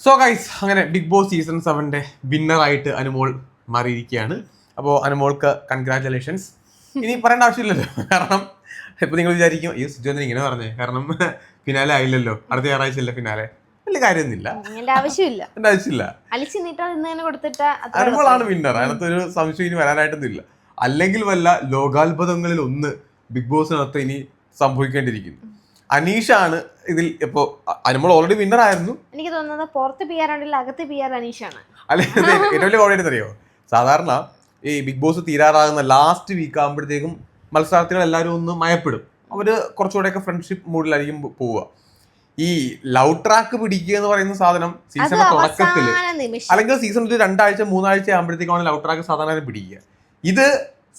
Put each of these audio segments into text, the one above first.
So guys അങ്ങനെ big Boss season സെവന്റെ വിന്നറായിട്ട് അനുമോൾ മാറിയിരിക്കുകയാണ്. അപ്പോൾ അനുമോൾക്ക് കൺഗ്രാറ്റുലേഷൻസ് ഇനി പറയേണ്ട ആവശ്യമില്ലല്ലോ. കാരണം ഇപ്പം നിങ്ങൾ വിചാരിക്കും ഈ സുജോന്ദ്രൻ ഇങ്ങനെ പറഞ്ഞേ? കാരണം ഫിനാലെ ആയില്ലല്ലോ. അടുത്ത ഞായറാഴ്ച അല്ലേ ഫിനാലെ വലിയ കാര്യമൊന്നുമില്ല. ആവശ്യമില്ല. അനുമോളാണ് വിന്നർ അതിനകത്ത് ഒരു സംശയം ഇനി വരാനായിട്ടൊന്നും ഇല്ല അല്ലെങ്കിൽ വല്ല ലോകാത്ഭുതങ്ങളിൽ ഒന്ന് ബിഗ് ബോസിനകത്ത് ഇനി സംഭവിക്കേണ്ടിയിരിക്കുന്നു. അനീഷാണ് ഇതിൽ ഇപ്പോ നമ്മൾ അനുമോൾ ഓൾറെഡി വിന്നർ ആയിരുന്നു. എനിക്ക് തോന്നുന്നത് പുറത്ത് പി ആർ ഉണ്ടെങ്കിൽ അകത്ത് പി ആർ അനീഷാണ്. അല്ലെ ഇത് ഏറ്റവും വലിയ കോമഡി അറിയോ? സാധാരണ ഈ ബിഗ് ബോസ് തീരാറാകുന്ന ലാസ്റ്റ് വീക്ക് ആകുമ്പോഴത്തേക്കും മത്സരാർത്ഥികൾ എല്ലാവരും ഒന്ന് മയപ്പെടും. അവർ കുറച്ചുകൂടെയൊക്കെ ഫ്രണ്ട്ഷിപ്പ് മൂഡിലായിരിക്കും പോവുക. ഈ ലവ് ട്രാക്ക് പിടിക്കുക എന്ന് പറയുന്ന സാധനം സീസൺ സീസണിന്റെ തുടക്കത്തിൽ അല്ലെങ്കിൽ സീസൺ ഒരു രണ്ടാഴ്ച മൂന്നാഴ്ച ആകുമ്പോഴത്തേക്കാണ് ലവ് ട്രാക്ക് സാധാരണ പിടിക്കുക. ഇത്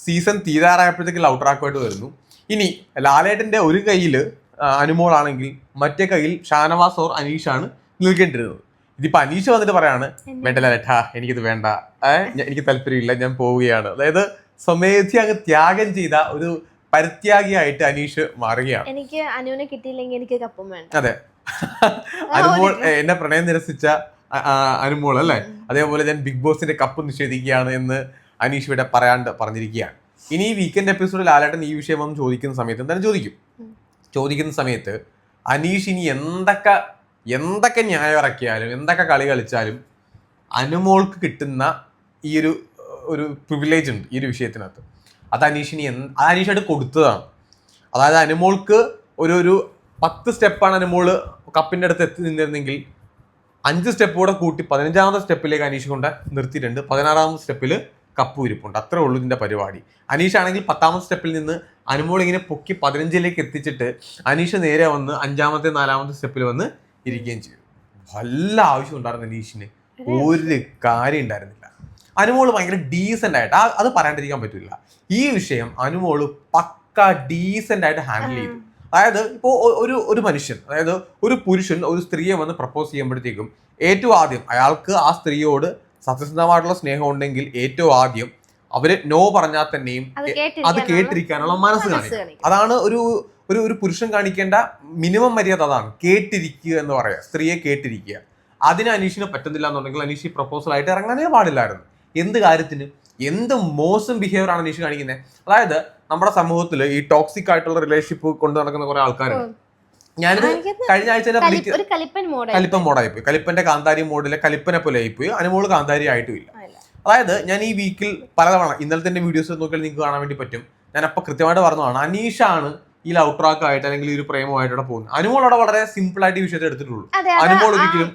സീസൺ തീരാറായപ്പോഴത്തേക്ക് ലവ് ട്രാക്കുമായിട്ട് വരുന്നു. ഇനി ലാലേട്ടന്റെ ഒരു കയ്യിൽ അനുമോളാണെങ്കിൽ മറ്റേ കയ്യിൽ ഷാനവാസ് ഓർ അനീഷ് ആണ് നിൽക്കേണ്ടിരുന്നത് ഇതിപ്പോ അനീഷ് വന്നിട്ട് പറയാണ് വേണ്ടല്ല ലാലേട്ടാ എനിക്കിത് വേണ്ട. എനിക്ക് താല്പര്യമില്ല ഞാൻ പോവുകയാണ്. അതായത് സ്വമേധി അങ്ങ് ത്യാഗം ചെയ്ത ഒരു പരിത്യാഗിയായിട്ട് അനീഷ് മാറുകയാണ്. എനിക്ക് അനുവിനെ കിട്ടിയില്ലെങ്കിൽ എനിക്ക് കപ്പും വേണ്ട. അതെ. അനുമോൾ എന്നെ പ്രണയം നിരസിച്ച അനുമോൾ അല്ലേ? അതേപോലെ ഞാൻ ബിഗ് ബോസിന്റെ കപ്പ് നിഷേധിക്കുകയാണ് എന്ന് അനീഷ് ഇവിടെ പറയാണ്ട് പറഞ്ഞിരിക്കുകയാണ്. ഇനി ഈ വീക്കെൻഡ് എപ്പിസോഡിൽ ലാലേട്ടൻ ഈ വിഷയം ഒന്നും ചോദിക്കുന്ന സമയത്ത് എന്തായാലും ചോദിക്കും. ചോദിക്കുന്ന സമയത്ത് അനീഷ് ഇനി എന്തൊക്കെ എന്തൊക്കെ ന്യായം ഇറക്കിയാലും എന്തൊക്കെ കളി കളിച്ചാലും അനുമോൾക്ക് കിട്ടുന്ന ഈ ഒരു ഒരു പ്രിവിലേജ് ഉണ്ട് ഈ ഒരു വിഷയത്തിനകത്ത്. അത് അനീഷിനി എന്ത് അനീഷായിട്ട് കൊടുത്തതാണ്. അതായത് അനുമോൾക്ക് ഒരു ഒരു പത്ത് സ്റ്റെപ്പാണ് അനുമോൾ കപ്പിന്റെ അടുത്ത് എത്തി നിന്നിരുന്നെങ്കിൽ അഞ്ച് സ്റ്റെപ്പ് കൂടെ കൂട്ടി പതിനഞ്ചാമത്തെ സ്റ്റെപ്പിലേക്ക് അനീഷ് കൊണ്ട് നിർത്തിയിട്ടുണ്ട്. പതിനാറാമത്തെ സ്റ്റെപ്പിൽ കപ്പ് ഇരിപ്പുണ്ട് അത്രേ ഉള്ളൂ ഇതിന്റെ പരിപാടി. അനീഷ് ആണെങ്കിൽ പത്താമത്തെ സ്റ്റെപ്പിൽ നിന്ന് അനുമോൾ ഇങ്ങനെ പൊക്കി പതിനഞ്ചിലേക്ക് എത്തിച്ചിട്ട് അനീഷ് നേരെ വന്ന് അഞ്ചാമത്തെ നാലാമത്തെ സ്റ്റെപ്പിൽ വന്ന് ഇരിക്കുകയും ചെയ്തു. വല്ല ആവശ്യം ഉണ്ടായിരുന്നു അനീഷിന്? ഒരു കാര്യം ഉണ്ടായിരുന്നില്ല. അനുമോൾ ഭയങ്കര ഡീസെന്റ് ആയിട്ട് ആ- അത് പറയാണ്ടിരിക്കാൻ പറ്റില്ല. ഈ വിഷയം അനുമോൾ പക്ക ഡീസെന്റ് ആയിട്ട് ഹാൻഡിൽ ചെയ്തു. അതായത് ഇപ്പോൾ ഒരു ഒരു മനുഷ്യൻ അതായത് ഒരു പുരുഷൻ ഒരു സ്ത്രീയെ വന്ന് പ്രപ്പോസ് ചെയ്യുമ്പോഴത്തേക്കും ഏറ്റവും ആദ്യം അയാൾക്ക് ആ സ്ത്രീയോട് സത്യസന്ധമായിട്ടുള്ള സ്നേഹം ഉണ്ടെങ്കിൽ ഏറ്റവും ആദ്യം അവർ നോ പറഞ്ഞാൽ തന്നെയും അത് കേട്ടിരിക്കാനുള്ള മനസ്സ് കാണിക്കും. അതാണ് ഒരു ഒരു ഒരു പുരുഷൻ കാണിക്കേണ്ട മിനിമം മര്യാദ അതാണ്. കേട്ടിരിക്കുക എന്ന് പറയാ. സ്ത്രീയെ കേട്ടിരിക്കുക. അതിന് അനീഷിന് പറ്റുന്നില്ല എന്നുണ്ടെങ്കിൽ അനീഷ് ഈ പ്രപ്പോസൽ ആയിട്ട് ഇറങ്ങാനേ പാടില്ലായിരുന്നു. എന്ത് കാര്യത്തിന്? എന്ത് മോശം ബിഹേവിയർ ആണ് അനീഷ് കാണിക്കുന്നത് അതായത് നമ്മുടെ സമൂഹത്തിൽ ഈ ടോക്സിക് ആയിട്ടുള്ള റിലേഷൻഷിപ്പ് കൊണ്ട് നടക്കുന്ന കുറെ ആൾക്കാരുണ്ട്. ഞാനിത് കഴിഞ്ഞ ആഴ്ച കലിപ്പൻ മോഡ് കലിപ്പൻ മോഡായി പോയി. കലിപ്പന്റെ കാന്താരി മോഡിലെ കലിപ്പനെ പോലെ ആയിപ്പോയി അനുമോൾ കാന്താരി ആയിട്ടുമില്ല അതായത് ഞാൻ ഈ വീക്കിൽ പലതവണ ഇന്നലത്തെ തന്നെ വീഡിയോസ് നോക്കിയാൽ നിങ്ങൾക്ക് കാണാൻ വേണ്ടി പറ്റും. ഞാൻ അപ്പൊ കൃത്യമായിട്ട് പറഞ്ഞതാണ് ആണ് ഈ ലവ് ട്രാക്ക് ആയിട്ട് അല്ലെങ്കിൽ ഈ ഒരു പ്രേമമായിട്ട് പോകുന്നത്. അനുമോൾ അവിടെ വളരെ സിമ്പിൾ ആയിട്ട് ഈ വിഷയത്തെ എടുത്തിട്ടുള്ളൂ. അനുമോൾ ഒരിക്കലും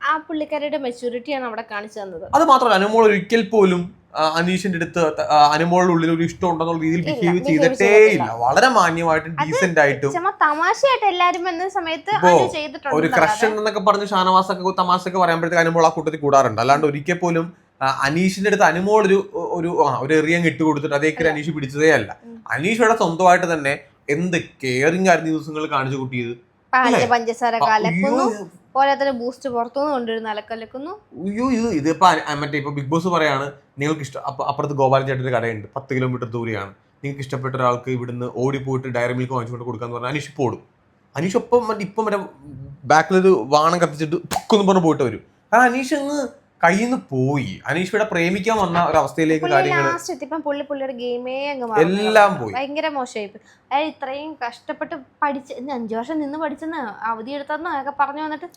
ആ പുള്ളിക്കാരുടെ മെച്ചൂരിറ്റിയാണ് അവിടെ കാണിച്ചു തന്നത്. അത് മാത്രമല്ല അനുമോൾ ഒരിക്കൽ പോലും അനീഷിന്റെ അടുത്ത് അനുമോളുടെ ഉള്ളിൽ ഒരു ഇഷ്ടം ഉണ്ടെന്നുള്ള രീതിയിൽ ബിഹേവ് ചെയ്തിട്ടേ. ഇല്ല വളരെ മാന്യമായിട്ടും ഡീസെന്റ് ആയിട്ടും തമാശയായിട്ട് എല്ലാരും സമയത്ത് ഒരു ക്രഷൻ ക്രഷ് എന്നൊക്കെ പറഞ്ഞ് ഷാനവാസൊക്കെ ഒക്കെ പറയുമ്പോഴത്തേക്ക് അനുമോൾ ആ കൂട്ടത്തിൽ കൂടാറുണ്ട്. അല്ലാണ്ട് ഒരിക്കൽ പോലും അനീഷിന്റെ അടുത്ത് അനുമോൾ ഒരു ഒരു ഒരു എറിയം ഇട്ട് കൊടുത്തിട്ട് അതേക്ക് അനീഷ് പിടിച്ചതേ അല്ല. അനീഷ് ഇവിടെ സ്വന്തമായിട്ട് തന്നെ എന്ത് കെയറിംഗ് ആയിരുന്നു ദിവസങ്ങൾ കാണിച്ചു കൂട്ടിയത്? പഞ്ചസാര കലക്കുന്നു. അയ്യോ, പോരാത്തന്നെ ബൂസ്റ്റ് പുറത്തുനിന്ന് കൊണ്ടുവരുന്ന അലക്കലക്കുന്നു. അയ്യോ ഇത് ഇതിപ്പോ അന- മറ്റേ ബിഗ് ബോസ് പറയാണ് നിങ്ങൾക്ക് ഇഷ്ടം അപ്പൊ അപ്പുറത്ത് ഗോപാലൻ ചേട്ടന്റെ കടയുണ്ട് പത്ത് കിലോമീറ്റർ ദൂരെയാണ്. നിങ്ങൾക്ക് ഇഷ്ടപ്പെട്ട ഒരാൾക്ക് ഇവിടുന്ന് ഓടി പോയിട്ട് ഡയറി മിൽക്ക് വാങ്ങിച്ചുകൊണ്ട് കൊടുക്കാന്ന് പറഞ്ഞാൽ അനീഷ് ഓടും. അനീഷ് ഒപ്പം മറ്റേ ഇപ്പം മറ്റേ ബാക്കിലൊരു വാണം കത്തിച്ചിട്ട് തുക്കെന്ന് പറഞ്ഞ് പോയിട്ട് വരും. കാരണം അനീഷ് അങ്ങ് കയ്യിൽ നിന്ന് പോയി. അനീഷ് പ്രേമിക്കാൻ വന്ന ഒരു അവസ്ഥയിലേക്ക് കാര്യങ്ങൾ ലാസ്റ്റ് എത്തിയപ്പം പുള്ളി പുള്ളിയുടെ ഗെയിമേ അങ്ങ് എല്ലാം പോയി. ഭയങ്കര മോശമായി പോയി. അയാൾ ഇത്രയും കഷ്ടപ്പെട്ട് പഠിച്ച് ഇന്ന് അഞ്ചു വർഷം നിന്ന് പഠിച്ചെന്ന് അവധി എടുത്തെന്ന് ഒക്കെ പറഞ്ഞു വന്നിട്ട്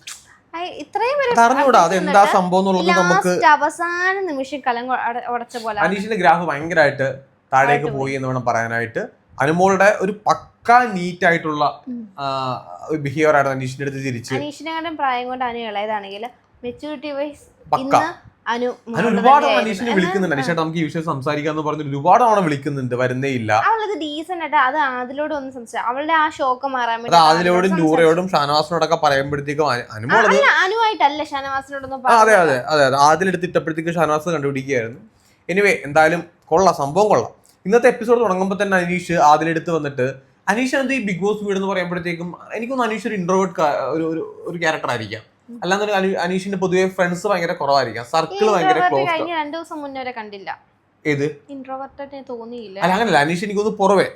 ഇത്രയും വരെ അറിഞ്ഞൂടാ അതെന്താ സംഭവം എന്നുള്ളത് നമുക്ക് ലാസ്റ്റ് അവസാന നിമിഷം കലം കൊ- അട- ഉടച്ച പോലെ. അനീഷിന്റെ ഗ്രാഫ് ഭയങ്കരമായിട്ട് താഴേക്ക് പോയി എന്ന് വേണം പറയാനായിട്ട്. അനുമോളുടെ ഒരു പക്ക നീറ്റ് ആയിട്ടുള്ള ഉം. ബിഹേവിയർ ആയിരുന്നു അനീഷിന്റെ അടുത്ത് തിരിച്ച്. അനീഷിനെക്കാളും പ്രായം കൊണ്ട് അനു ഇളയതാണെങ്കിൽ മെച്ചൂരിറ്റി വൈസ് പക്ക. അനു ഒരുപാട് അനീഷിനെ വിളിക്കുന്നുണ്ട്. അനീഷേട്ട നമുക്ക് ഈ വിഷയം സംസാരിക്കാന്ന് പറഞ്ഞ് ഒരുപാട് തവണ വിളിക്കുന്നുണ്ട്. വരുന്നേ ഇല്ല. അവളത് ഡീസന്റ് ആയിട്ട് അത് അതിലോട് ഒന്ന് സംസാരിച്ചു അവളുടെ ആ ഷോക്ക് മാറാൻ അത് ആദിലോടും നൂറയോടും ഷാനവാസിനോടൊക്കെ പറയുമ്പോഴത്തേക്കും അനുവായിട്ടല്ല ഷാനവാസിനോടൊന്നും അതെ അതെ അതെ അതെ. ആദിലെടുത്ത് ഇട്ടപ്പോഴത്തേക്ക് ഷാനവാസ് കണ്ടുപിടിക്കുകയായിരുന്നു. എനിവേ എന്തായാലും കൊള്ളാം. സംഭവം കൊള്ളാം. ഇന്നത്തെ എപ്പിസോഡ് തുടങ്ങുമ്പോൾ തന്നെ അനീഷ് ആദിലെടുത്ത് വന്നിട്ട് അനീഷ് എന്ത് ഈ ബിഗ് ബോസ് വീട് എന്ന് പറയുമ്പോഴത്തേക്കും എനിക്കൊന്ന് അനീഷ് ഒരു ഇൻട്രോവേർട്ട് ഒരു- ഒരു ക്യാരക്ടർ ആയിരിക്കാം. അല്ലാന്നുണ്ടെങ്കിൽ അനീഷിന്റെ പൊതുവെ ഫ്രണ്ട്സ് ഭയങ്കര കുറവായിരിക്കാം. സർക്കിൾ ഭയങ്കര ക്ലോസ് കഴിഞ്ഞ രണ്ടു ദിവസം മുന്നേ വരെ കണ്ടില്ല. ഏത്? ഇൻട്രോവർട്ടായിട്ട് തോന്നിയില്ല. അല്ല അങ്ങനല്ല. അനീഷ് എനിക്കൊന്ന് പുറവെ.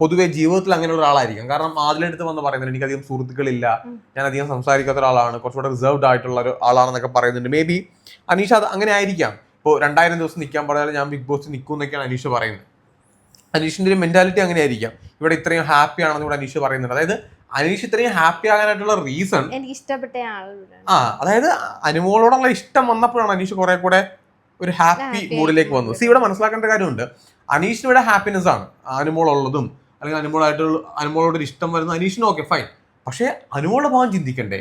പൊതുവെ ജീവിതത്തിൽ അങ്ങനെയുള്ള ഒരാളായിരിക്കും. കാരണം ആദിലെടുത്ത് വന്ന് പറയുന്നത് എനിക്ക് അധികം സുഹൃത്തുക്കളില്ല. ഞാൻ അധികം സംസാരിക്കാത്ത ഒരാളാണ്. കുറച്ചുകൂടെ റിസർവ്ഡ് ആയിട്ടുള്ള ഒരു ആളാണെന്നൊക്കെ പറയുന്നുണ്ട്. മേ ബി അനീഷ് അത് അങ്ങനെ ആയിരിക്കാം. ഇപ്പോൾ രണ്ടായിരം ദിവസം നിൽക്കാൻ പറഞ്ഞാൽ ഞാൻ ബിഗ് ബോസ് നിൽക്കും എന്നൊക്കെയാണ് അനീഷ് പറയുന്നത്. അനീഷിന്റെ ഒരു മെന്റാലിറ്റി അങ്ങനെ ആയിരിക്കാം ഇവിടെ ഇത്രയും ഹാപ്പി ആണെന്ന് ഇവിടെ അനീഷ് പറയുന്നുണ്ട്. അതായത് അനീഷ് ഇത്രയും ഹാപ്പി ആകാനായിട്ടുള്ള റീസൺ എനിക്ക് ഇഷ്ടപ്പെട്ട ആ അതായത് അനുമോളോടുള്ള ഇഷ്ടം വന്നപ്പോഴാണ് അനീഷ് കുറെ കൂടെ ഒരു ഹാപ്പി മൂഡിലേക്ക് വന്നത്. സി ഇവിടെ മനസ്സിലാക്കേണ്ട കാര്യമുണ്ട്. അനീഷിന് ഇവിടെ ഹാപ്പിനെസ് ആണ്. അനുമോൾ ഉള്ളതും അല്ലെങ്കിൽ അനുമോളായിട്ടുള്ള അനുമോളോട് ഒരു ഇഷ്ടം വരുന്നത് അനീഷിന് ഓക്കെ ഫൈൻ പക്ഷേ അനുമോളുടെ ഭാഗം ചിന്തിക്കണ്ടേ?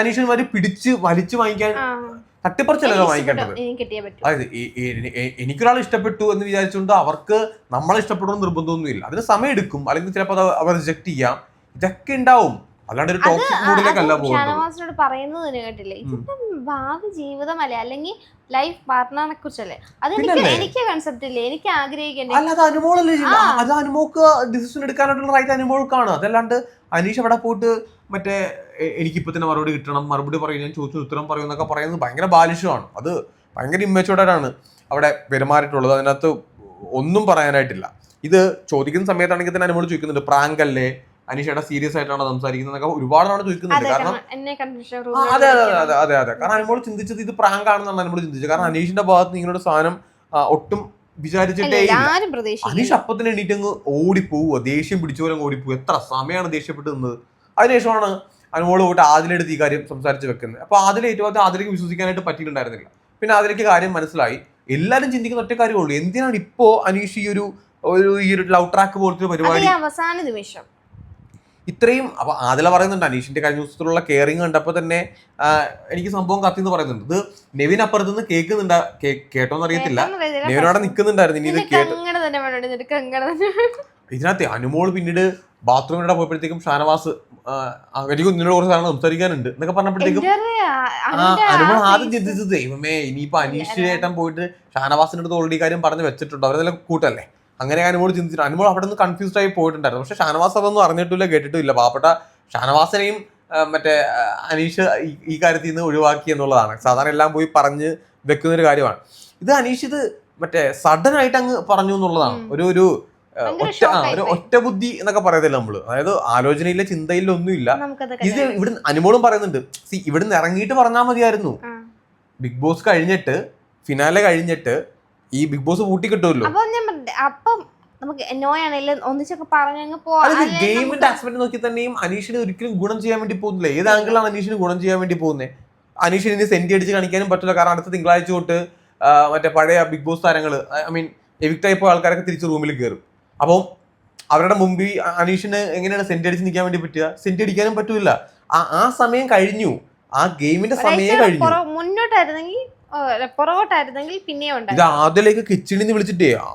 അനീഷിന് വരെ പിടിച്ച് വലിച്ചു വാങ്ങിക്കാൻ. തട്ടിപ്പറിച്ചല്ലോ വാങ്ങിക്കേണ്ടത്? അതായത് എനിക്കൊരാൾ ഇഷ്ടപ്പെട്ടു എന്ന് വിചാരിച്ചുകൊണ്ട് അവർക്ക് നമ്മളെ ഇഷ്ടപ്പെടുന്ന നിർബന്ധമൊന്നുമില്ല. അതിന് സമയം എടുക്കും അല്ലെങ്കിൽ ചിലപ്പോൾ അത് അവർ റിജക്ട് ചെയ്യാം. ഇതൊക്കെ ഉണ്ടാവും. അല്ലാണ്ട് ഒരു ടോക്സിക് മൂഡിലേക്കല്ല ഷാനവാസിനോട് പറയുന്നത് തന്നെ കേട്ടില്ലേ? ഇതിന്റെ ഭാവി ജീവിതമല്ലേ? അല്ലെങ്കിൽ ലൈഫ് പാർട്ട്ണറിനെ കുറിച്ചല്ലേ? അത് എനിക്ക്? എനിക്ക് കൺസെപ്റ്റ് ഇല്ലേ? എനിക്ക് ആഗ്രഹിക്കണ്ടേ? അല്ല അത് അനുമോളല്ലേ. അത് അനുമോക്ക് ഡിസിഷൻ എടുക്കാനായിട്ടുള്ള റൈറ്റ് അനുമോൾക്കാണ് അതല്ലാണ്ട് അനീഷ് അവിടെ പോയിട്ട് മറ്റേ എനിക്കിപ്പോ തന്നെ മറുപടി കിട്ടണം മറുപടി പറയും ഞാൻ ചോദിച്ചു ഉത്തരം പറയുന്നൊക്കെ പറയുന്നത് ഭയങ്കര ബാലിഷമാണ് അത് ഭയങ്കര ഇമ്മച്ചുവേർഡായിട്ടാണ് അവിടെ പെരുമാറിയിട്ടുള്ളത്. അതിനകത്ത് ഒന്നും പറയാനായിട്ടില്ല. ഇത് ചോദിക്കുന്ന സമയത്താണെങ്കിൽ തന്നെ അനുമോൾ ചോദിക്കുന്നുണ്ട് പ്രാങ്ക് അല്ലേ അനീഷയുടെ സീരിയസ് ആയിട്ടാണ് സംസാരിക്കുന്നത് എന്നൊക്കെ ഒരുപാട് തവണ ചോദിക്കുന്നുണ്ട് കാരണം അതെ അതെ അതെ അതെ അതെ. കാരണം അനുഭവം ചിന്തിച്ചത് ഇത് പ്രാങ്ക് ആണെന്നാണ് അനുഭവം ചിന്തിച്ചത്. കാരണം അനീഷിന്റെ ഭാഗത്ത് നിങ്ങളുടെ സാധനം ഒട്ടും വിചാരിച്ചിട്ടേ അനീഷ് അപ്പത്തിന് എണീറ്റ് അങ്ങ് ഓടിപ്പോവുക ദേഷ്യം പിടിച്ച പോലെ ഓടിപ്പോവുക എത്ര സമയമാണ് ദേഷ്യപ്പെട്ട് നിന്നത്. അതിനുശേഷമാണ് അനുഭവം പോയിട്ട് ആദിലെടുത്ത് ഈ കാര്യം സംസാരിച്ച് വെക്കുന്നത്. അപ്പൊ ആദ്യം ഏറ്റവും ആദ്യം ആദിലേക്ക് വിശ്വസിക്കാനായിട്ട് പറ്റിയിട്ടുണ്ടായിരുന്നില്ല. പിന്നെ അതിലേക്ക് കാര്യം മനസ്സിലായി. എല്ലാരും ചിന്തിക്കുന്ന ഒറ്റ കാര്യമുള്ളൂ എന്തിനാണ് ഇപ്പോ അനീഷ് ഈ ഒരു ഒരു ഈ ഒരു ലവ് ട്രാക്ക് പോലത്തെ പരിപാടി അവസാന നിമിഷം. ഇത്രയും അപ്പൊ ആദില പറയുന്നുണ്ട് അനീഷിന്റെ കഴിഞ്ഞ ദിവസത്തിലുള്ള കെയറിങ് കണ്ടപ്പോൾ തന്നെ എനിക്ക് സംഭവം കത്തി എന്ന് പറയുന്നുണ്ട്. ഇത് നെവിൻ അപ്പുറത്ത് നിന്ന് കേൾക്കുന്നുണ്ട് കേട്ടോന്ന് അറിയത്തില്ല. നെവിനോടെ നിൽക്കുന്നുണ്ടായിരുന്നു ഇനി ഇത് കേട്ട് ഇതിനകത്ത് അനുമോൾ പിന്നീട് ബാത്റൂമിലൂടെ പോയപ്പോഴത്തേക്കും ഷാനവാസ് എനിക്ക് നിന്നോട് കുറച്ച് സാധനം സംസാരിക്കാനുണ്ട് എന്നൊക്കെ പറഞ്ഞപ്പോഴത്തേക്കും അനുമോൾ ആദ്യം ചിന്തിച്ചത് ദൈവമേ ഇനിയിപ്പോ അനീഷ് ഏട്ടൻ പോയിട്ട് ഷാനവാസിന്റെ അടുത്ത് ഓൾറെഡി കാര്യം പറഞ്ഞു വെച്ചിട്ടുണ്ട്? അവരെല്ലാം കൂട്ടല്ലേ? അങ്ങനെ അനുമോൾ ചിന്തിച്ചിട്ട് അനുമോൾ അവിടെ നിന്ന് കൺഫ്യൂസ്ഡ് ആയി പോയിട്ടുണ്ടായിരുന്നു. പക്ഷെ ഷാനവാസ് അതൊന്നും അറിഞ്ഞിട്ടില്ല കേട്ടിട്ടില്ല. പാവപ്പെട്ട ഷാനവാസിനെയും മറ്റേ അനീഷ് ഈ- കാര്യത്തിൽ നിന്ന് ഒഴിവാക്കി എന്നുള്ളതാണ്. സാധാരണ എല്ലാം പോയി പറഞ്ഞ് വെക്കുന്ന ഒരു കാര്യമാണ്. ഇത് അനീഷ് ഇത് മറ്റേ സഡൻ ആയിട്ട് അങ്ങ് പറഞ്ഞു എന്നുള്ളതാണ്. ഒരു ഒരു ഒറ്റ ഒരു ഒറ്റ ബുദ്ധി എന്നൊക്കെ പറയത്തില്ല നമ്മൾ. അതായത് ആലോചനയില്ല ചിന്തയില്ല ഒന്നുമില്ല ഇത് ഇവിടെ അനുമോളും പറയുന്നുണ്ട് സി ഇവിടുന്ന് ഇറങ്ങിയിട്ട് പറഞ്ഞാൽ മതിയായിരുന്നു. ബിഗ് ബോസ് കഴിഞ്ഞിട്ട് ഫിനാലെ കഴിഞ്ഞിട്ട് ഈ ബിഗ് ബോസ് പൂട്ടി കിട്ടുമല്ലോ. അപ്പൊ നമുക്ക് നോയാണെങ്കിലും ഒന്നിച്ചൊക്കെ പറഞ്ഞങ്ങ് പോവാം ഗെയിമിന്റെ ആസ്പെക്ട് നോക്കി തന്നെയും അനീഷിന് ഒരിക്കലും ഗുണം ചെയ്യാൻ വേണ്ടി പോകുന്നില്ല. ഏത് ആംഗിളാണ് അനീഷിന് ഗുണം ചെയ്യാൻ വേണ്ടി പോകുന്നത് അനീഷിന് ഇനി സെന്റി അടിച്ച് കാണിക്കാനും പറ്റില്ല. കാരണം അടുത്ത തിങ്കളാഴ്ച തൊട്ട് മറ്റേ പഴയ ബിഗ് ബോസ് താരങ്ങൾ ഐ മീൻ എവിക്ട് ആയിപ്പോ ആൾക്കാരൊക്കെ തിരിച്ച് റൂമിൽ കയറും അപ്പം അവരുടെ മുമ്പിൽ അനീഷിന് എങ്ങനെയാണ് സെന്റ് അടിച്ച് നിൽക്കാൻ വേണ്ടി പറ്റുക? സെന്റ് അടിക്കാനും പറ്റൂല ആ സമയം കഴിഞ്ഞു. ആ ഗെയിമിന്റെ സമയം കഴിഞ്ഞു. മുന്നോട്ടായിരുന്നെങ്കിൽ പുറകോട്ടായിരുന്നെങ്കിൽ പിന്നെയും ഇത് ഉണ്ടായിരുന്നു. ആദ്യത്തിലേക്ക് കിച്ചണിന്ന് വിളിച്ചിട്ടേ ആ,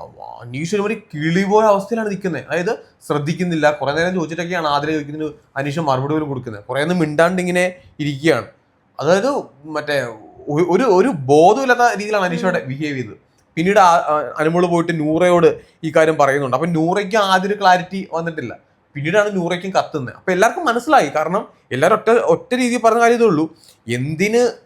അനീഷ് ഒരു കിളി പോയ അവസ്ഥയിലാണ് നിൽക്കുന്നത് അതായത് ശ്രദ്ധിക്കുന്നില്ല. കുറെ നേരം ചോദിച്ചിട്ടൊക്കെയാണ് ആദ്യം ചോദിക്കുന്നത് അനീഷ് മറുപടി പോലും കൊടുക്കുന്നത്. കുറെ ഒന്നും മിണ്ടാണ്ട് ഇങ്ങനെ ഇരിക്കുകയാണ്. അതായത് മറ്റേ ഒരു ഒരു ബോധമില്ലാത്ത രീതിയിലാണ് അനീഷയുടെ ബിഹേവ് ചെയ്തത്. പിന്നീട് അനുമോൾ പോയിട്ട് നൂറയോട് ഈ കാര്യം പറയുന്നുണ്ട്. അപ്പൊ നൂറയ്ക്ക് ആദ്യം ഒരു ക്ലാരിറ്റി വന്നിട്ടില്ല. പിന്നീടാണ് നൂറയ്ക്കും കത്തുന്നത്. അപ്പൊ എല്ലാവർക്കും മനസ്സിലായി. കാരണം എല്ലാവരും ഒറ്റ ഒറ്റ രീതിയിൽ പറഞ്ഞ കാര്യം ഇതേ ഉള്ളൂ. എന്തിന്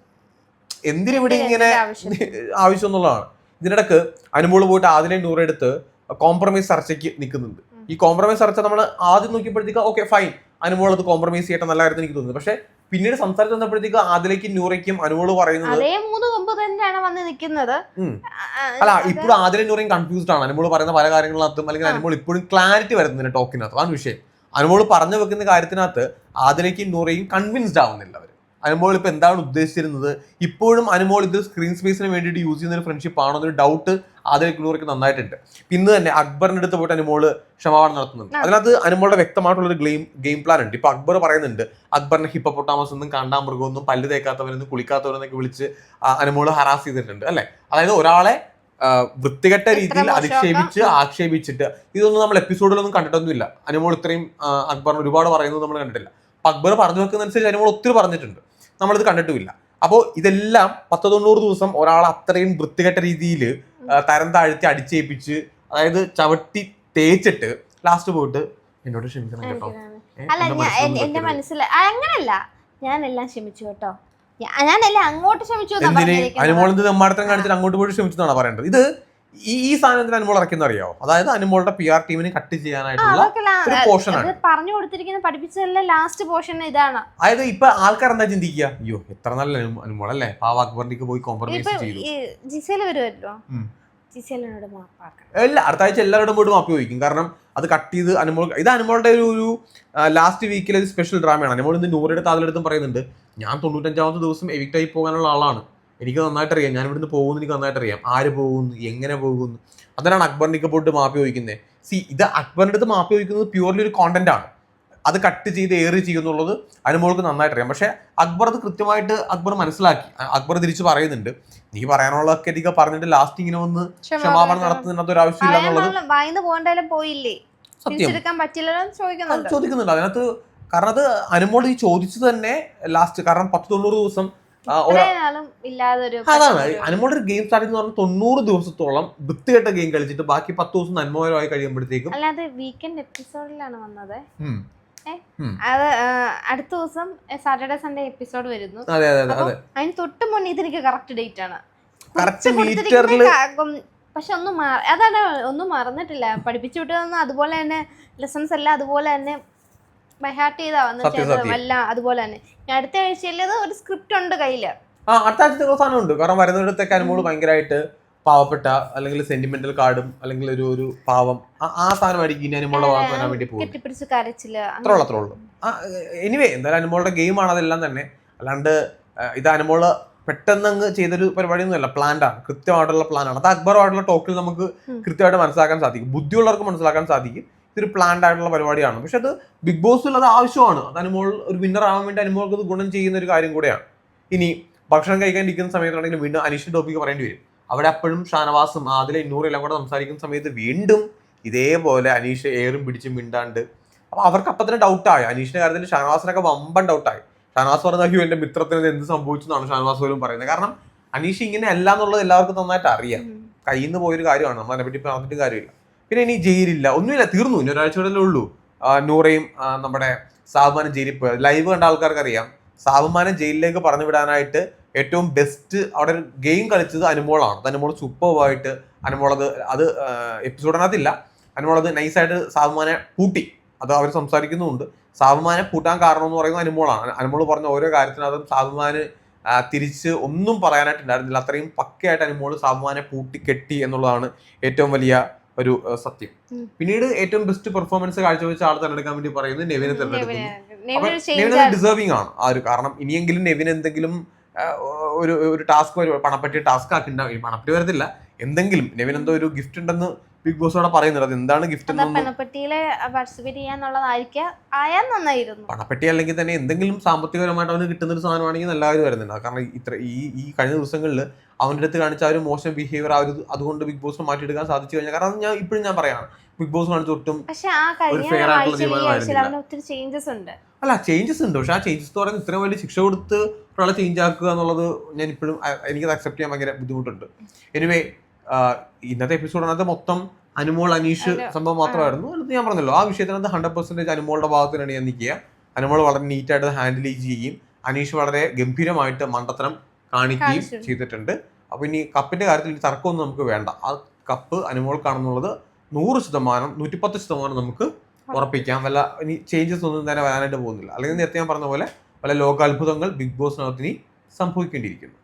എന്തിനിവിടെ ഇങ്ങനെ ആവശ്യം? എന്നുള്ളതാണ് ഇതിനിടക്ക് അനുമോൾ പോയിട്ട് ആദിലെ നൂറെടുത്ത് കോംപ്രമൈസ് ചർച്ചയ്ക്ക് നിൽക്കുന്നുണ്ട്. ഈ കോംപ്രമൈസ് ചർച്ച നമ്മൾ ആദ്യം നോക്കിയപ്പോഴത്തേക്ക് ഓക്കെ ഫൈൻ അനുമോൾ അത് കോംപ്രമൈസ് ചെയ്യട്ടെ നല്ല കാര്യത്തിൽ എനിക്ക് തോന്നുന്നു. പക്ഷെ പിന്നീട് സംസാരിച്ച് വന്നപ്പോഴത്തേക്ക് ആദിലേക്കും നൂറയ്ക്കും അനുമോൾ പറയുന്നത് അതേ മൂന്ന് കൊമ്പ് തന്നെയാണ് വന്ന് നിൽക്കുന്നത്. ഉം. ആ, ആ, അല്ല ഇപ്പോഴും ആദിലും നൂറയും കൺഫ്യൂസ്ഡ് ആണ്. അനുമോൾ പറയുന്ന പല കാര്യങ്ങളിനകത്തും അല്ലെങ്കിൽ. അനുമോൾ ഇപ്പോഴും ക്ലാരിറ്റി വരുന്നതിന് ടോക്കിനകത്ത് അതാണ് വിഷയം. അനുമോൾ പറഞ്ഞു വെക്കുന്ന കാര്യത്തിനകത്ത് ആദിലേക്കും നൂറയും കൺവിൻസ്ഡ് ആവുന്നില്ല അവർ അനുമോൾ ഇപ്പോൾ എന്താണ് ഉദ്ദേശിച്ചിരുന്നത്? ഇപ്പോഴും അനുമോൾ ഇത് സ്ക്രീൻ സ്പേസിന് വേണ്ടിയിട്ട് യൂസ് ചെയ്യുന്ന ഒരു ഫ്രണ്ട്ഷിപ്പ് ആണോ എന്നൊരു ഡൗട്ട് ആദിലേക്ക് നൂറയ്ക്ക് നന്നായിട്ടുണ്ട്. ഇന്ന് തന്നെ അക്ബറിന്റെ അടുത്ത് പോയിട്ട് അനുമോൾ ക്ഷമാപണം നടത്തുന്നുണ്ട്. അതിനകത്ത് അനുമോളുടെ വ്യക്തമായിട്ടുള്ള ഒരു ഗെയിം ഗെയിം പ്ലാൻ ഉണ്ട്. ഇപ്പൊ അക്ബർ പറയുന്നുണ്ട് അക്ബറിനെ ഹിപ്പപ്പൊട്ടാമസ് ഒന്നും കാണ്ടാമൃഗമൊന്നും പല്ല് തേക്കാത്തവരൊന്നും കുളിക്കാത്തവരെന്നൊക്കെ വിളിച്ച് അനുമോൾ ഹറാസ് ചെയ്തിട്ടുണ്ട്. അല്ലെ? അതായത് ഒരാളെ വൃത്തികെട്ട രീതിയിൽ. അധിക്ഷേപിച്ച് ആക്ഷേപിച്ചിട്ട് ഇതൊന്നും നമ്മൾ എപ്പിസോഡിലൊന്നും കണ്ടിട്ടൊന്നുമില്ല. അനുമോൾ ഇത്രയും അക്ബറിന് ഒരുപാട് പറയുന്നത് നമ്മൾ കണ്ടിട്ടില്ല. അക്ബർ പറഞ്ഞു വെക്കുന്നതനുസരിച്ച് അനുമോൾ ഒത്തിരി പറഞ്ഞിട്ടുണ്ട്. നമ്മളിത് കണ്ടിട്ടുമില്ല. അപ്പോൾ ഇതെല്ലാം പത്ത് തൊണ്ണൂറ് ദിവസം ഒരാൾ അത്രയും വൃത്തികെട്ട രീതിയിൽ തരം താഴ്ത്തി അടിച്ചേപ്പിച്ച് അതായത് ചവിട്ടി തേച്ചിട്ട് ലാസ്റ്റ് പോയിട്ട് എന്നോട് ക്ഷമിക്കണം കേട്ടോ. അല്ല എന്റെ ഞാൻ എന്റെ. മനസ്സിൽ അങ്ങനല്ല. ഞാനെല്ലാം ക്ഷമിച്ചു കേട്ടോ. ഞാനല്ലേ അങ്ങോട്ട് ക്ഷമിച്ചു. അനുമോൾ എന്ത് കാണിച്ചിട്ട് അങ്ങോട്ട് പോയി ക്ഷമിച്ചെന്നാണ് പറയേണ്ടത്? ഇത് ഈ ഈ സാധനത്തിന് അനുമോൾ ഇറക്കുന്ന അറിയോ അതായത് അനുമോളുടെ പി ആർ ടീമിന് കട്ട് ചെയ്യാനായിട്ടുള്ള ഒരു പോർഷൻ ആണ്. പറഞ്ഞു കൊടുത്തിരിക്കുന്ന പഠിപ്പിച്ചതല്ല ലാസ്റ്റ് പോർഷൻ ഇതാണ്. അതായത് ഇപ്പൊ ആൾക്കാർ എന്താ ചിന്തിക്കുക? അയ്യോ എത്ര നല്ല അനു- അനുമോൾ അല്ലേ പാവ അക്ബറിലേക്ക് പോയി കോംപ്രമൈസ് ചെയ്തു. ജിസേൽ വരുമല്ലോ? എല്ലാ അടുത്ത ആഴ്ച എല്ലാവരോടും പോയിട്ട് മാപ്പി ചോദിക്കും. കാരണം അത് കട്ട് ചെയ്ത് അനുമോൾ ഇത് അനുമോളുടെ ഒരു ഒരു ലാസ്റ്റ് വീക്കിലെ ഒരു സ്പെഷ്യൽ ഡ്രാമയാണ് അനുമോൾ ഇന്ന് നൂറിയുടെ താതിലെടുത്തും പറയുന്നുണ്ട് ഞാൻ തൊണ്ണൂറ്റഞ്ചാമത്തെ ദിവസം എവിക്റ്റ് ആയി പോകാനുള്ള ആളാണ്. എനിക്ക് നന്നായിട്ട് അറിയാം ഞാൻ ഇവിടുന്ന് പോകുന്നു എനിക്ക് നന്നായിട്ട് അറിയാം ആര് പോകുന്നു? എങ്ങനെ പോകുന്നു? അതിനാണ് അക്ബറിനൊക്കെ പോയിട്ട് മാപ്പ് ചോദിക്കുന്നത് സി ഇത് അക്ബറിന്റെ അടുത്ത് മാപ്പ് ചോദിക്കുന്നത് പ്യൂർലി ഒരു കോണ്ടന്റ് ആണ്. അത് കട്ട് ചെയ്ത് ഏറി ചെയ്യുന്നുള്ളത് അനുമോൾക്ക് നന്നായിട്ട് അറിയാം പക്ഷേ അക്ബർ അത് കൃത്യമായിട്ട് അക്ബർ മനസ്സിലാക്കി. അക്ബർ തിരിച്ച് പറയുന്നുണ്ട്. നീ പറയാനുള്ളതൊക്കെ എനിക്ക് പറഞ്ഞിട്ട് ലാസ്റ്റ് ഇങ്ങനെ വന്ന് ക്ഷമാപണം നടത്തുന്നതിനകത്ത് ഒരു ആവശ്യമില്ല എന്നുള്ളത് പോയില്ലേ? ചോദിക്കുന്നുണ്ട്. അതിനകത്ത് കാരണം അത് അനുമോൾ ഈ ചോദിച്ചു തന്നെ ലാസ്റ്റ് കാരണം പത്ത് തൊണ്ണൂറ് ദിവസം അതാണ് അനുമോളുടെ ഒരു ഗെയിം സ്റ്റാർട്ട് എന്ന് പറഞ്ഞാൽ തൊണ്ണൂറ് ദിവസത്തോളം വൃത്തികെട്ട ഗെയിം കളിച്ചിട്ട് ബാക്കി പത്ത് ദിവസം നന്മകരമായി കഴിയുമ്പോഴത്തേക്കും അല്ലാതെ വീക്കെൻഡ് എപ്പിസോഡിലാണ് വന്നത്. അത് അടുത്ത ദിവസം സാറ്റർഡേ സൺഡേ എപ്പിസോഡ് വരുന്നു. അതെ അതെ അതെ അതിന് തൊട്ട് മുന്നേ ഇതെനിക്ക് കറക്റ്റ് ഡേറ്റ് ആണ്. കറക്റ്റ് മീറ്ററിൽ പക്ഷെ ഒന്നും അതാണ് ഒന്നും മറന്നിട്ടില്ല. പഠിപ്പിച്ചു വിട്ടതൊന്നും അതുപോലെ തന്നെ ലെസൺസ് എല്ലാം അതുപോലെ തന്നെ ബൈഹാർട്ട് ചെയ്താ സത്യം, വന്നിട്ട്. എല്ലാം അതുപോലെ തന്നെ. ഞാൻ അടുത്ത ആഴ്ചയിൽ ഒരു സ്ക്രിപ്റ്റ് ഉണ്ട് കയ്യിൽ. ആ അടുത്ത ആഴ്ചത്തെ സാധനം ഉണ്ട്. കാരണം വരുന്നിടത്തേക്ക് അനുഭവം ഭയങ്കരമായിട്ട് പാവപ്പെട്ട അല്ലെങ്കിൽ സെന്റിമെന്റൽ കാർഡും അല്ലെങ്കിൽ ഒരു ഒരു പാവം ആ- സാധനമായിരിക്കും ഇനി അനുമോളുടെ ഭാഗത്ത് വരാൻ വേണ്ടി പോകും കെട്ടിപ്പിടിച്ച് കരച്ചിൽ അത്രേ ഉള്ളൂ അത്രേ ഉള്ളൂ. ആ എനിവേ എന്തായാലും അനുമോളുടെ ഗെയിമാണ് അതെല്ലാം തന്നെ. അല്ലാണ്ട് ഇത് അനുമോൾ പെട്ടെന്ന് അങ്ങ് ചെയ്തൊരു പരിപാടിയൊന്നുമല്ല പ്ലാൻഡാണ് കൃത്യമായിട്ടുള്ള പ്ലാനാണ് അത് അക്ബറുമായിട്ടുള്ള ടോക്കിൽ നമുക്ക്. കൃത്യമായിട്ട് മനസ്സിലാക്കാൻ സാധിക്കും. ബുദ്ധിയുള്ളവർക്ക് മനസ്സിലാക്കാൻ സാധിക്കും. ഇതൊരു പ്ലാൻഡ് ആയിട്ടുള്ള പരിപാടിയാണ്. പക്ഷെ അത് ബിഗ് ബോസിൽ അത് ആവശ്യമാണ്. അത് അനുമോൾ ഒരു വിന്നർ ആവാൻ വേണ്ടി അനുമോൾക്ക് അത് ഗുണം ചെയ്യുന്ന ഒരു കാര്യം കൂടെയാണ്. ഇനി ഭക്ഷണം കഴിക്കാൻ ഇരിക്കുന്ന സമയത്താണെങ്കിൽ വീണ്ടും അനീഷിന്റെ ടോപ്പിക്ക് പറയേണ്ടി വരും. അവിടെ അപ്പോഴും ഷാനവാസും അതിലെ ഇന്നൂറും എല്ലാം കൂടെ സംസാരിക്കുന്ന സമയത്ത് വീണ്ടും ഇതേപോലെ അനീഷ് ഏറും പിടിച്ചും മിണ്ടാണ്ട്. അപ്പൊ അവർക്ക് അപ്പം തന്നെ ഡൗട്ടായി അനീഷിന്റെ കാര്യത്തിൽ ഷാനവാസിനൊക്കെ വമ്പൻ ഡൗട്ടായി ഷാനവാസ് പറഞ്ഞ അയ്യോ എന്റെ മിത്രത്തിന് എന്ത് സംഭവിച്ചു എന്നാണ് ഷാനവാസ് പോലും പറയുന്നത്. കാരണം അനീഷ് ഇങ്ങനെ അല്ല എന്നുള്ളത് എല്ലാവർക്കും നന്നായിട്ട് അറിയാം. കയ്യിൽ നിന്ന് പോയൊരു കാര്യമാണ്. നമ്മൾ അതിനെപ്പറ്റി പറഞ്ഞിട്ട് കാര്യമില്ല. പിന്നെ ഇനി ജയിലില്ല. ഒന്നുമില്ല തീർന്നു. ഇനി ഒരാഴ്ചയോടെ ഉള്ളൂ. ആ, നൂറയും നമ്മുടെ സാബുമാനും ജയിലിൽ പോയത് ലൈവ് കണ്ട ആൾക്കാർക്ക് അറിയാം സാബുമാനം ജയിലിലേക്ക് പറഞ്ഞു വിടാനായിട്ട് ഏറ്റവും ബെസ്റ്റ് അവിടെ ഒരു ഗെയിം കളിച്ചത് അനുമോളാണ്. അനുമോൾ സൂപ്പർവായിട്ട് അനുമോളത് അത് എപ്പിസോഡിനകത്തില്ല അനുമോളത് നൈസായിട്ട് സാബുമാനെ പൂട്ടി. അത് അവർ സംസാരിക്കുന്നുമുണ്ട്. സാബുമാനെ പൂട്ടാൻ കാരണം എന്ന് പറയുന്നത് അനുമോളാണ്. അനുമോൾ പറഞ്ഞ ഓരോ കാര്യത്തിനകത്തും സാബുമാന് തിരിച്ച് ഒന്നും പറയാനായിട്ടുണ്ടായിരുന്നില്ല അത്രയും പക്കയായിട്ട് അനുമോൾ സാബുമാനെ പൂട്ടി കെട്ടി എന്നുള്ളതാണ് ഏറ്റവും വലിയ ഒരു സത്യം. പിന്നീട് ഏറ്റവും ബെസ്റ്റ് പെർഫോമൻസ് കാഴ്ചവെച്ച ആൾ തിരഞ്ഞെടുക്കാൻ വേണ്ടി പറയുന്നത് നെവിനെ തിരഞ്ഞെടുക്കുന്നു. ഡിസേർവിംഗ് ആണ്. ആ ഒരു കാരണം ഇനിയെങ്കിലും നെവിൻ എന്തെങ്കിലും ഒരു ഒരു ടാസ്ക് പണപ്പെട്ടി ടാസ്ക് ആക്കി പണപ്പെട്ടി വരത്തില്ല. എന്തെങ്കിലും നെവിൻ എന്തോ ഒരു ഗിഫ്റ്റ് ഉണ്ടെന്ന് ബിഗ് ബോസ് അവിടെ പറയുന്നുണ്ട് അത് എന്താണ് ഗിഫ്റ്റ് പെണപ്പെട്ടിയിൽ പാർട്ടിസിപ്പേറ്റ് ചെയ്യാന്നുള്ളതായിരിക്കാം. ആയാൽ നന്നായിരുന്നു. പണപ്പെട്ടി അല്ലെങ്കിൽ തന്നെ എന്തെങ്കിലും സാമ്പത്തികപരമായിട്ട് അവന് കിട്ടുന്ന ഒരു സാധനമാണെങ്കിൽ എല്ലാവരും വരുന്നുണ്ട്. കാരണം ഇത്ര ഈ ഈ കഴിഞ്ഞ ദിവസങ്ങളിൽ അവന്റെ അടുത്ത് കാണിച്ച ആ ഒരു മോശം ബിഹേവിയർ ആ ഒരു അതുകൊണ്ട് ബിഗ് ബോസിനെ മാറ്റിയെടുക്കാൻ സാധിച്ചു കഴിഞ്ഞാൽ കാരണം ഞാൻ ഇപ്പോഴും ഞാൻ പറയാണ് ബിഗ് ബോസ് കാണിച്ച ഒട്ടും ആയിട്ടുള്ള തീരുമാനമായിരുന്നില്ല. ഒത്തിരി ചേഞ്ചസ് ഉണ്ട്. അല്ല ചേഞ്ചസ് ഉണ്ട്. പക്ഷെ ആ ചേഞ്ചസ് എന്ന് പറയുന്നത് ഇത്രയും വലിയ ശിക്ഷ കൊടുത്ത് ഒരാളെ ചേഞ്ച് ആക്കുക എന്നുള്ളത് ഞാൻ ഇപ്പോഴും എനിക്കത് അക്സെപ്റ്റ് ചെയ്യാൻ ഭയങ്കര ബുദ്ധിമുട്ടുണ്ട്. എനിവേ ഇന്നത്തെ എപ്പിസോഡിനകത്ത് മൊത്തം അനുമോൾ അനീഷ് സംഭവം മാത്രമായിരുന്നു അത് ഞാൻ പറഞ്ഞല്ലോ. ആ വിഷയത്തിനകത്ത് ഹൺഡ്രഡ് പെർസെന്റേജ് അനുമോളുടെ ഭാഗത്തിനാണ് ഞാൻ നിൽക്കുക. അനുമോൾ വളരെ നീറ്റായിട്ട് ഹാൻഡിൽ ചെയ്യുകയും അനീഷ് വളരെ ഗംഭീരമായിട്ട് മണ്ടത്തരം കാണിക്കുകയും ചെയ്തിട്ടുണ്ട്. അപ്പൊ ഇനി കപ്പിന്റെ കാര്യത്തിൽ ഇനി തർക്കമൊന്നും നമുക്ക് വേണ്ട. ആ കപ്പ് അനുമോൾക്കാണെന്നുള്ളത് നൂറ് ശതമാനം നൂറ്റിപ്പത്ത് ശതമാനം നമുക്ക് ഉറപ്പിക്കാം. വല്ല ഇനി ചേഞ്ചസ് ഒന്നും തന്നെ വരാനായിട്ട് പോകുന്നില്ല. അല്ലെങ്കിൽ നേരത്തെ ഞാൻ പറഞ്ഞ പോലെ പല ലോകാത്ഭുതങ്ങൾ ബിഗ് ബോസിനകത്ത് ഇനി സംഭവിക്കേണ്ടിയിരിക്കുന്നു.